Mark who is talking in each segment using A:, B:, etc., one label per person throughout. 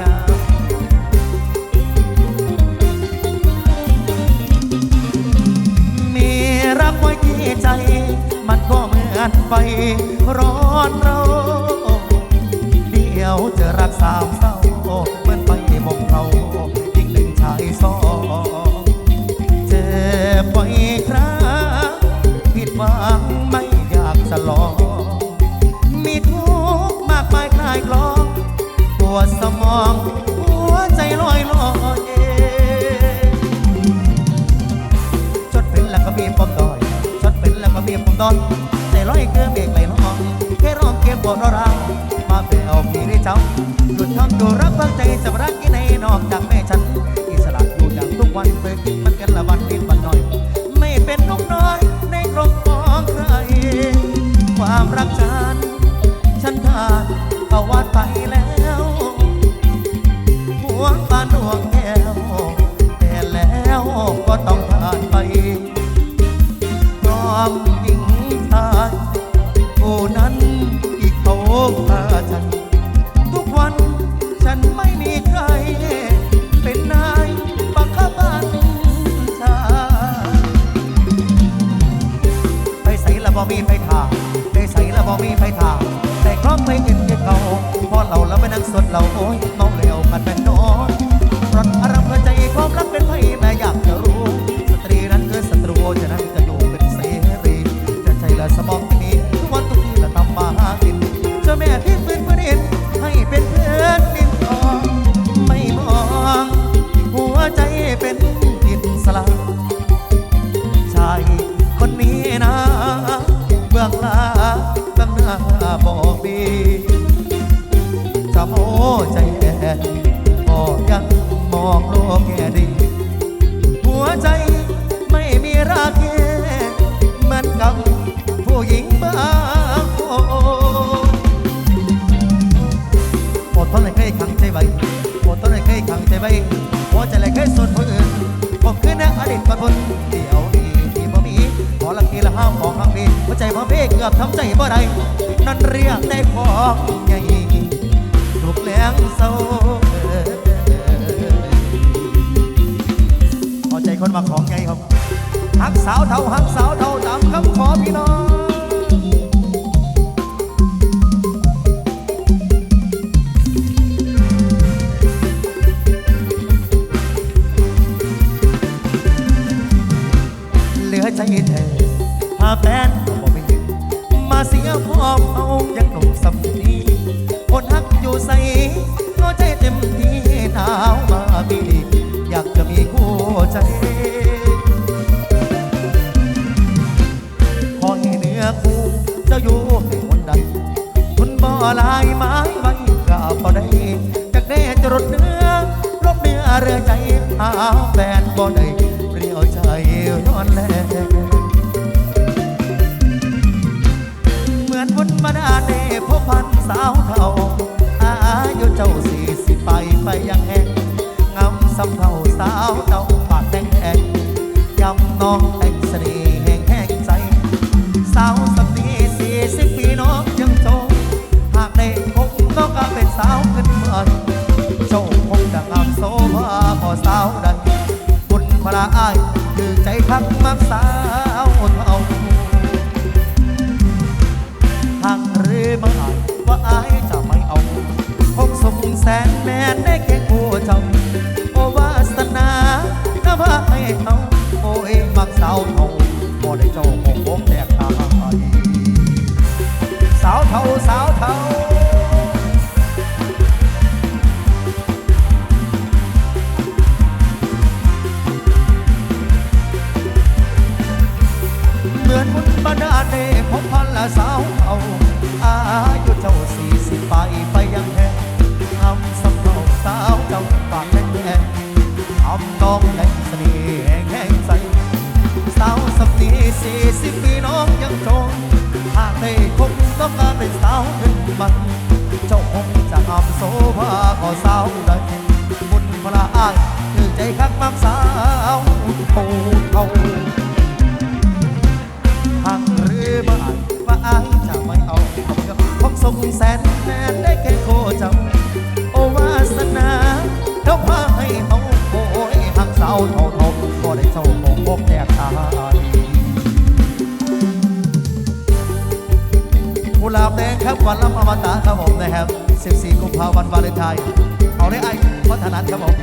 A: นรับมีรักไว้ที่ใจ มันก็เหมือนไฟร้อนเราเดียวจะรักสามเศร้าเหมือนไฟมองเราอีกหนึ่งชายสองเจอไว้ครั้งผิดหวังไม่อยากสลองมีทุกข์มากมายคลายกลอง วดสมอง หัวใจลอยลอยจดเป็นแล้วก็มีบปมดอยจดเป็นแล้วก็มีบปมดอยใจลอยเกลือเบรกไหลน้องแค่ร้องเก็บปวดเรามาแบลออกที่ได้เจ้าหยุดทำตัวรักตั้งใจจะรักที่ไหนนอกจากแม่ฉันอิสระอยู่อย่างทุกวันเพื่อกินมันกันละวันกินวันน้อย ไม่เป็นนกน้อยในกรงของใครความรักเธอ แค่ดีหัวใจไม่มีรักแค่มันกับผู้หญิงบางคนอดทนเลยเคยขังใจไว้อดทนเลยเคยขังใจไว้หัวใจเลยเคยสนคนอื่นผมคือนักอดีตคนบนเดี่ยวอีที่บ่มีขอลักีละห้ามของห้ามพี่หัวใจพ่อเพ่เกือบทำใจบ่ได้นั่นเรียกได้ของใหญ่ถูกแหลงเศร้า มาของใหญ่ครับหักสาวเท่าหักสาวเท่าตามคำขอพี่น้อง สี่สิบปีน้องยังจงหากได้คงต้องการเป็นสาวเป็นมัน เจ้าคงจะอำโซภาขอสาวใดบุญพระอายคือใจคักมักสาวโทเขาหากหรือบ่อาจว่าอายจะไม่เอาเอาเรื่องของทรแสนแน่ได้แค่โคจังโอวาสนาเขาพาให้เขาโอยหักสาวเท่า ลาบแดงครับวันละอมตะครับผมนะครับ 14 กุมภาพันธ์วาเลนไทน์เอาได้ไอ้วัฒนัทครับผม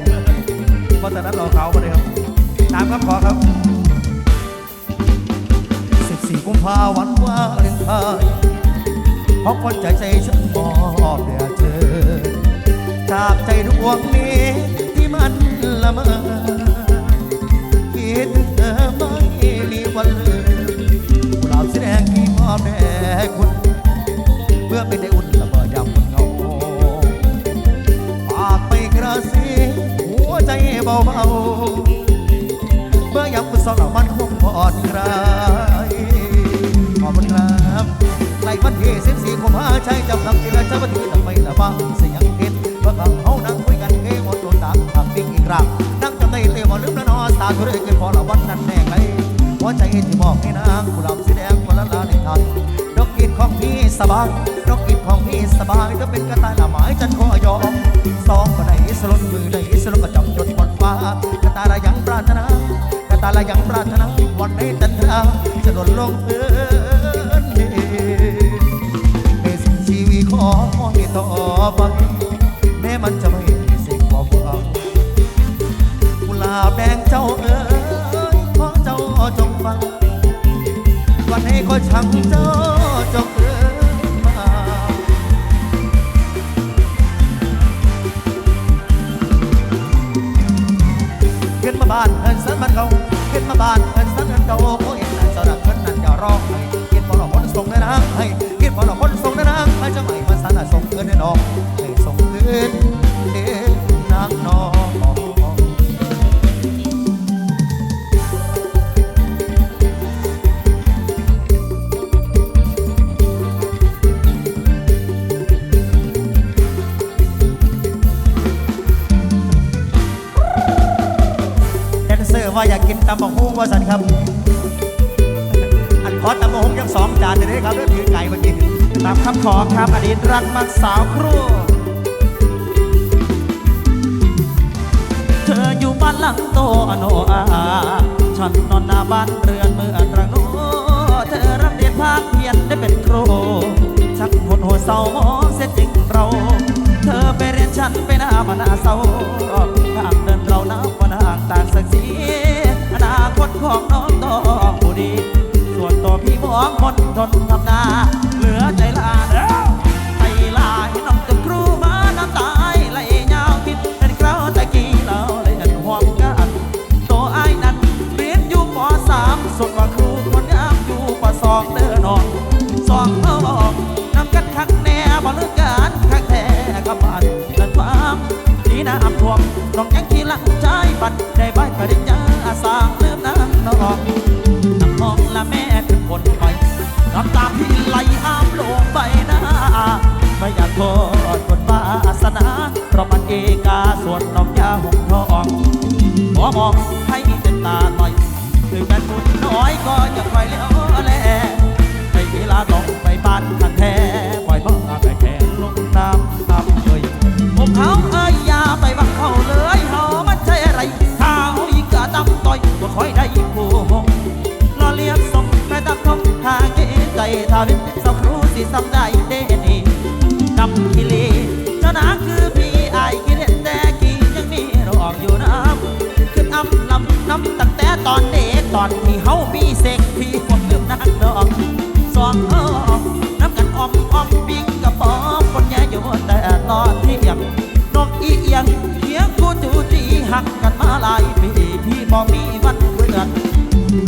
A: วัฒนัทเราเขามาเลยครับตามครับขอครับ 14 กุมภาพันธ์วาเลนไทน์เพราะคนใจใจฉันมอบแด่เธอ จากใจดวงนี้ที่มันละเมอคิดถึงเธอไม่มีวันลืมกุหลาบสีแดงที่มอบแด่คุณ เป็นได้อุ่นละเมอยามคนเงาฝากไปกระซิบหัวใจเบาๆเมื่อยามคุณสองเรามันคงผ่อนคลายขอบคุณครับในวันที่สิบสี่กุมภาใช้จำนำทีละเจ้าวันที่ทำไมละบ้างเสียงเห็นเมื่อกับเขานั่งคุยกันเกมโดนตามทำบิ๊กอีกครั้งนั่งจำได้เตียวลืมแล้วนอสาธุเอยเกินพอละวันนั้นแน่ไงหัวใจที่มอบให้นางกุหลาบสีแดงวันละลาในไทยดอกกินของ พี่สบายดอกกินของพี่สบายถ้าเป็นกระต่ายละหมายจันขอยอมสองก็ได้สลดมือได้สลดกระจำจดบนฟ้ากระตายละยังปรารถนากระตาละยังปรารถนาวันในตันทาจะหล่นลงพื้นดินในสิ่งชีวิตของให้ต่อไป ครับ อันขอตำบักหุ่งยังสองจานเลยครับเรื่องถือไก่มากิน
B: ตามคำขอครับอดีตรักมักสาวครู่เธออยู่บ้านหลังโตอโนอาฉันนอนหน้าบ้านเรือนเมื่อตระโนเธอรับเรียนภาคเพียนได้เป็นครูชักหดหัวเศร้าเสียจริงเรา เธอไปเรียนฉันไปหน้ามาหน้าเศร้าข้างเดินเราหนับวันห่างต่างศักดิ์ศรี คตของน้องต้องผู้ดีส่วนตัวพี่มองคนทนทำนาเหลือใจลาเด้อไปลาให้น้องกับครูมาน้ำตายไหลยาวคิดเป็นคราวตะกี้เราเลยอันห่วงกันตัวไอ้ายนั้นเรียนอยู่ปสามส่วนว่าครูคนงามอยู่ปสองเด้อนอนสองเฮานำกันคักแน่บ่เลือกกันคักแท้กับบ้านกันความที่น้ำท่วมน้องยังขี้หลังใจบัดได้ใบปริญญาสางลืม อมองให้เต็มตาหน่อยถึงแม้บุญน้อยก็จะคอยเลี้ยวแลในเวลาต้องไปบ้านคันแท้ปล่อยพ่อไปแข่ลงน้ำตำเลยผมเขาเอ้ยยาไปบังเขาเลยเฮามันใช่อะไรถ้าเฮาอีกกะตำต่อยก็คอยได้ผู้หงรอเลียกส่งแม่ตักทองหาเกใจทาวิตสักครูสิสังได้เดนี่ดำกิเจ้ ตั้งแต่ตอนเด็กตอนที่เฮามีเซ็กพี่ผมลืมนักดอกสองเฮาน้ำกันอมอมปิ้งกระป๋อมคนแย่อยู่แต่ตอนเที่ยงนกอีเอียงเคียงกูจูจีหักกันมาหลายปีพี่มองมีวันเพื่อน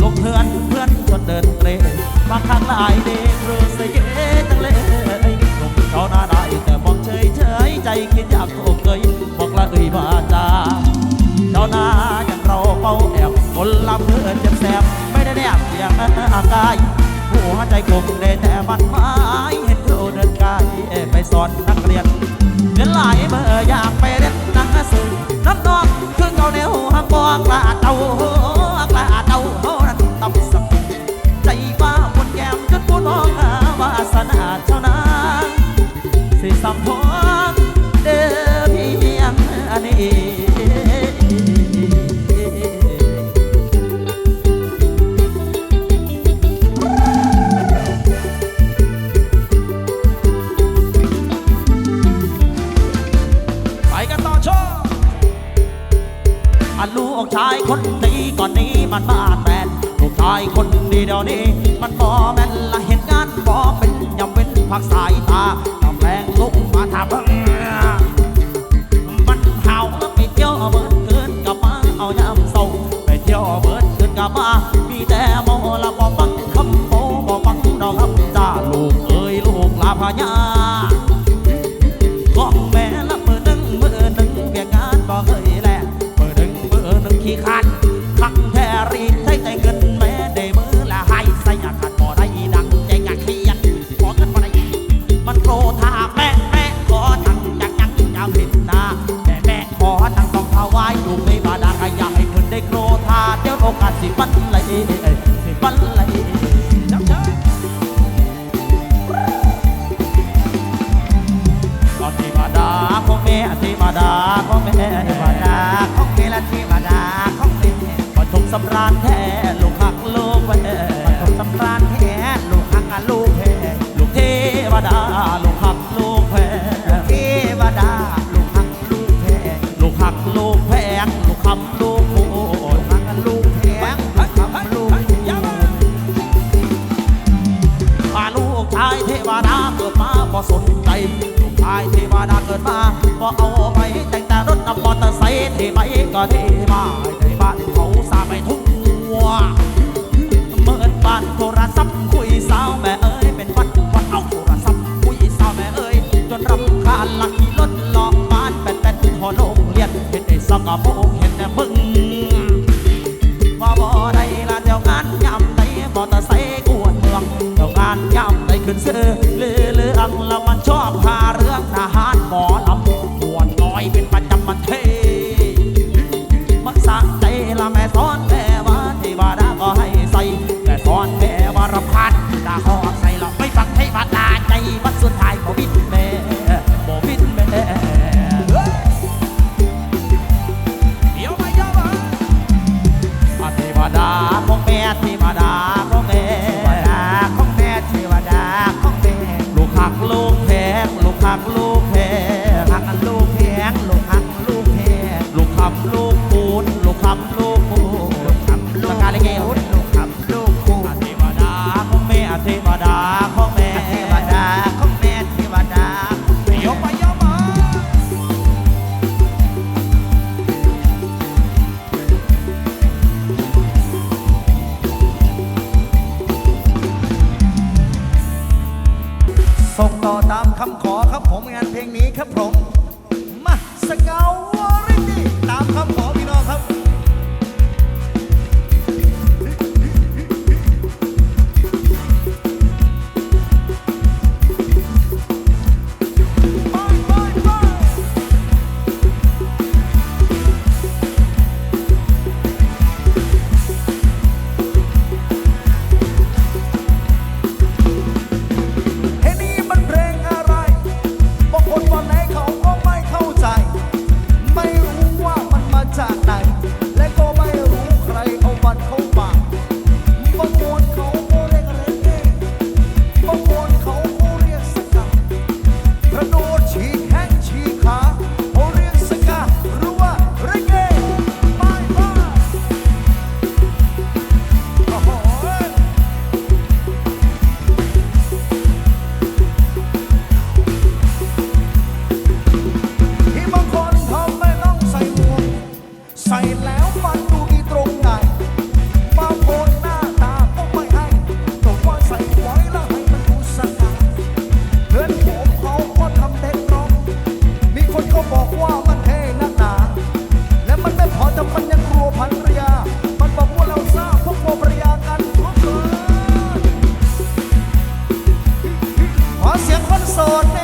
B: ลูกเพื่อนเพื่อนจนเดินเตรมาข้างหลายเด็กเรู้สึกเย่จังเลยหนุ่มเขาหน้าได้แต่มองเฉยเฉยใจคิดอยากโอเคยบอกละเอ่ยว่าจ้าเจ้าหน้าอย่างเราเป้าแอบ คนลำเพื่อนเจ็บแสบไม่ได้แนบเสียงอากายหัวใจกลมเลยแต่มันไม่เห็นเธอเดินกายไปสอนนักเรียนเรียนหลายเมื่ออยากไปเรียนนังสือนักนอกขึ้นเข่าแนวหากบอกลาเตากลาเตาเฮานั้นต้องสักใจว่าคนแก่จนปวดห้องวาสนาเท่านั้นสิสัมพอ ผักสายตา โอกาสสิบันเหลสิปันเหลจังจังก็เทวดาของแม่เทวดาของแม่เทวดา
A: ของแม่และเทวดาของแม่
B: รทุ
A: มสำราญแท้ลูกหักลูกแม่
B: สนใจลูกชายเทวดาเกิดมาก็เอาไปแต่งแต่รถนำมอเตอร์ไซค์ที่ไปก็เทมาในบ้านเขาสาไปทุ่งวัวเมื่อบ้านโทรศัพท์คุยสาวแม่เอ้ยเป็นวัดวัดเอาโทรศัพท์คุยสาวแม่เอ้ยจนรำคาญลักที่รถหลอกบ้านแปดแปด
A: หอโรงเรียนเห็นไอ้สกปรก โสด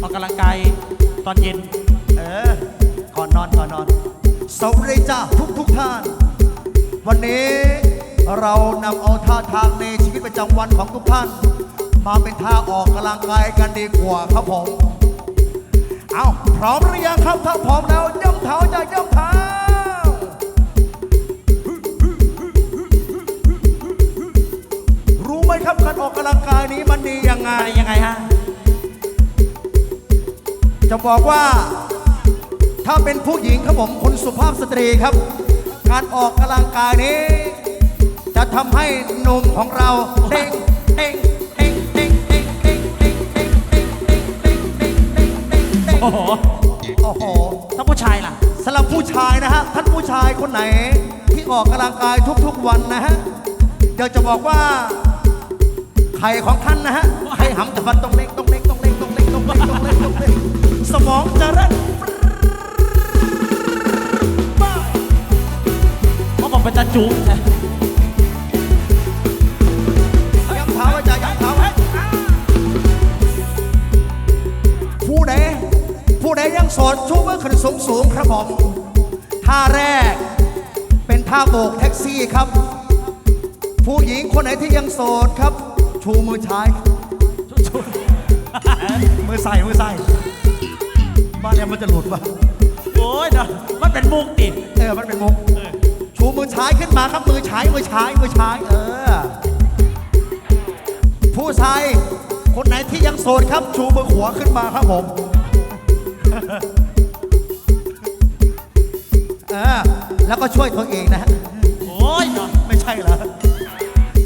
A: ออกกำลังกาย
B: ตอนเย็น
A: เออ ก่อนนอนก่อนนอนสวัสดีจ้าทุกทุกท่าน วันนี้เรานำเอาท่าทางในชีวิตประจำวันของทุกท่าน มาเป็นท่าออกกำลังกายกันดีกว่าครับผม เอาพร้อมหรือยังครับถ้าพร้อมแล้วย่อมเท้าจะย่อมเท้า ยครัการออกกำลังกายนี้มันดียังไง
B: ยังไงฮะ
A: จะบอกว่าถ้าเป็นผู้หญิงครับผมคนสุภาพสตรีครับ การออกกำลังกายนี้ จะทำให้นมของเราเต่งเต่งเต่งเต่งเต่งเต่งเต่งเต่งเต่งเต่งเต่งเต่งเต่งเต่งเต่
B: อ้โห
A: โอ้โห
B: ถ้าผู้ชายล่ะ
A: สำหรับผู้ชายนะฮะท่านผู้ชายคนไหนที่ออกกำลังกายทุกๆวันนะฮะเดี๋ยวจะบอกว่า ไทยของท่านนะฮะไข่หำจะฟันตรงเล็กตรงเล็กตรงเล็กตรงเล็กตรงเล็กตรงเล็กตรงเล็กสมองจะเร่น
B: เขาบอกไป็นตาจุ๊
A: ยัเท้าไว้จ้ะยังเท้าไว้ผู้ใดผู้ใดยังสดชู้เมื่อขึ้นสูงสูงครับผมท่าแรก เป็นท่าโบกแท็กซี่ครับ ผู้หญิงคนไหนที่ยังโสดครับ ชูมือชายชูมือใส่มือใส่บ้านแอมมันจะหลุดปะ
B: โอ้ยนะมันเป็นมุกติ
A: เออมันเป็นมุกชูมือชายขึ้นมาครับมือชายมือชายมือชายเออ ผู้ชายคนไหนที่ยังโสดครับ ชูมือขวาขึ้นมาครับผมเออแล้วก็ช่วยตัวเองนะ
B: โอ้ยนะ
A: ไม่ใช่เหรอ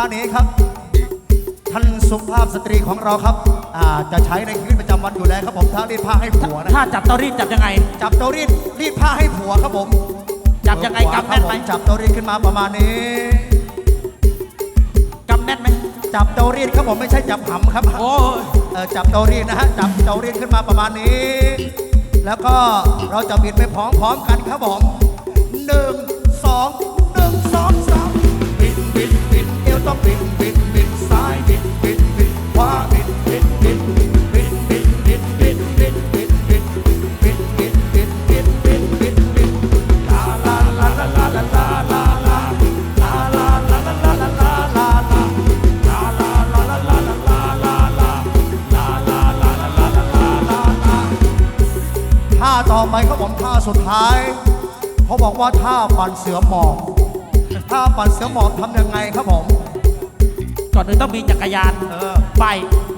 A: านี้ครับ ท่านสุภาพสตรีของเราครับอ่าจะใช้ในชีวิตประจำวันอยู่แล้วครับผมท่ารีดผ้าให้ผัวนะ
B: ถ้าจับเตารีดจับยังไง
A: จับเตารีดรีดผ้าให้ผัวครับผม
B: จับยังไงกำแม่นไหม
A: ครับผจับเตารีดขึ้นมาประมาณนี้
B: กำแม่นไหม
A: จับเตารีดครับผมไม่ใช่จับหำครับ
B: โอ้ย
A: เออจับเตารีดนะฮะจับเตารีดขึ้นมาประมาณนี้ แล้วก็เราจะบิดไปพร้อมๆกันครับผมหนึ่งสองหนึ่งสองสาม ท่าต่ไปเขาบอกท่าสุดท้ายเขาบอกว่าท่าปั่นเสือหมอบท่าปั่นเสือหมอบทำยังไงครับผม
B: ก่อนอื่นต้องมีจักรยาน
A: เออ
B: ไป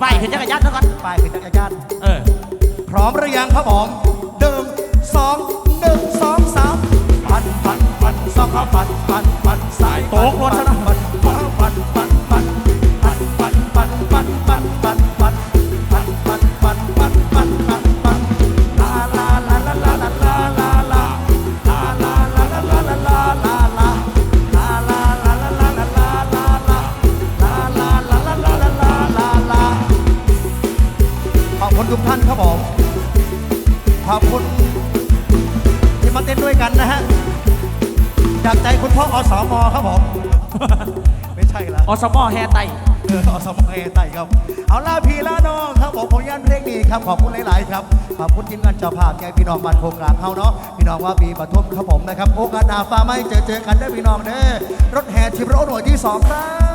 B: ไปขึ้นจักรยานเท่ากัน
A: ไปคือจักรยาน
B: เออ
A: พร้อมหรือยังครับผมหนึ่งสองหนึ่งสองสามปั่นปั่นปั่นสองขาปั่นปั่นปั่นสาย
B: โต๊ะรถซะนะ
A: อสม
B: อแฮไต
A: เอออสมอเฮไตครับ เอาล่าพี่ล่าน้องครับผมผลงานเพลงนี้ครับขอบคุณหลาย ๆ ครับขอบคุณทีมงานเจ้าภาพแกพี่น้องบ้านโคกลางเฮาเนาะพี่น้องว่าปีปฐมครับผมนะครับโอกาสหน้าฟ้าไม่เจอเจอกันได้อพี่น้องเด้อรถแห่ทิพย์รถหน่วยที่สองครับ